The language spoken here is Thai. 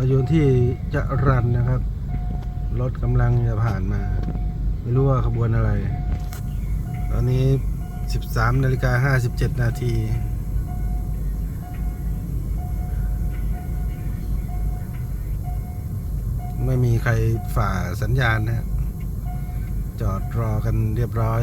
เราอยู่ที่จะรันนะครับ รถกำลังจะผ่านมา ไม่รู้ว่าขบวนอะไร ตอนนี้ 13นาฬิกา57 นาทีไม่มีใครฝ่าสัญญาณนะฮะจอดรอกันเรียบร้อย